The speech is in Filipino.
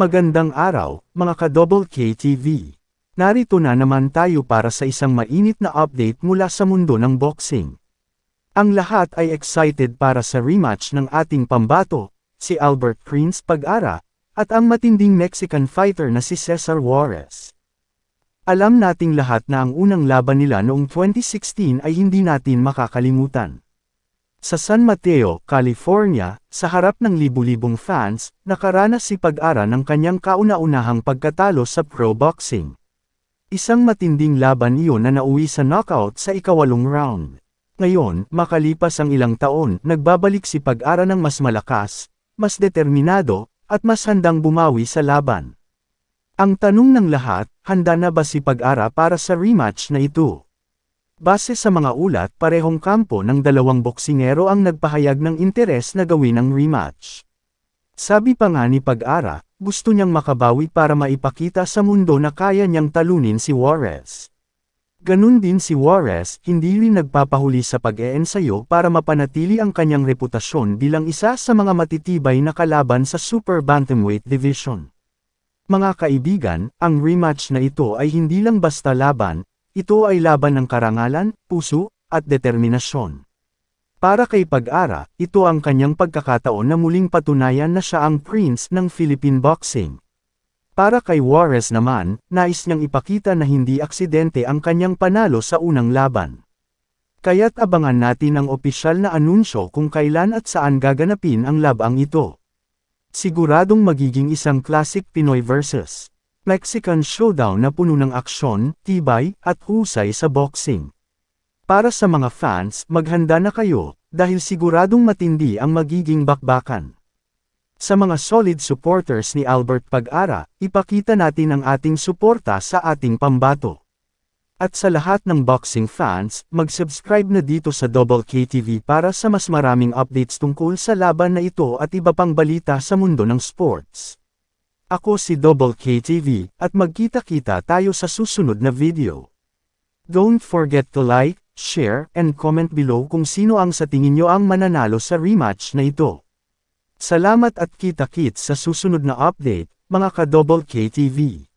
Magandang araw, mga ka-Double KTV. Narito na naman tayo para sa isang mainit na update mula sa mundo ng boxing. Ang lahat ay excited para sa rematch ng ating pambato, si Albert Prince Pag-ara, at ang matinding Mexican fighter na si Cesar Juarez. Alam nating lahat na ang unang laban nila noong 2016 ay hindi natin makakalimutan. Sa San Mateo, California, sa harap ng libu-libong fans, nakaranas si Pag-ara ng kanyang kauna-unahang pagkatalo sa pro boxing. Isang matinding laban iyon na nauwi sa knockout sa ikawalong round. Ngayon, makalipas ang ilang taon, nagbabalik si Pag-ara ng mas malakas, mas determinado, at mas handang bumawi sa laban. Ang tanong ng lahat, handa na ba si Pag-ara para sa rematch na ito? Base sa mga ulat, parehong kampo ng dalawang boksingero ang nagpahayag ng interes na gawin ang rematch. Sabi pa nga ni Pag-ara, gusto niyang makabawi para maipakita sa mundo na kaya niyang talunin si Juarez. Ganun din si Juarez, hindi rin nagpapahuli sa pag-eensayo para mapanatili ang kanyang reputasyon bilang isa sa mga matitibay na kalaban sa Super Bantamweight Division. Mga kaibigan, ang rematch na ito ay hindi lang basta laban, ito ay laban ng karangalan, puso, at determinasyon. Para kay Pag-ara, ito ang kanyang pagkakataon na muling patunayan na siya ang prince ng Philippine boxing. Para kay Juarez naman, nais niyang ipakita na hindi aksidente ang kanyang panalo sa unang laban. Kaya't abangan natin ang opisyal na anunsyo kung kailan at saan gaganapin ang labang ito. Siguradong magiging isang classic Pinoy versus Mexican showdown na puno ng aksyon, tibay, at husay sa boxing. Para sa mga fans, maghanda na kayo, dahil siguradong matindi ang magiging bakbakan. Sa mga solid supporters ni Albert Pag-ara, ipakita natin ang ating suporta sa ating pambato. At sa lahat ng boxing fans, mag-subscribe na dito sa Double KTV para sa mas maraming updates tungkol sa laban na ito at iba pang balita sa mundo ng sports. Ako si Double KTV, at magkita-kita tayo sa susunod na video. Don't forget to like, share, and comment below kung sino ang sa tingin nyo ang mananalo sa rematch na ito. Salamat at kita-kits sa susunod na update, mga ka-Double KTV.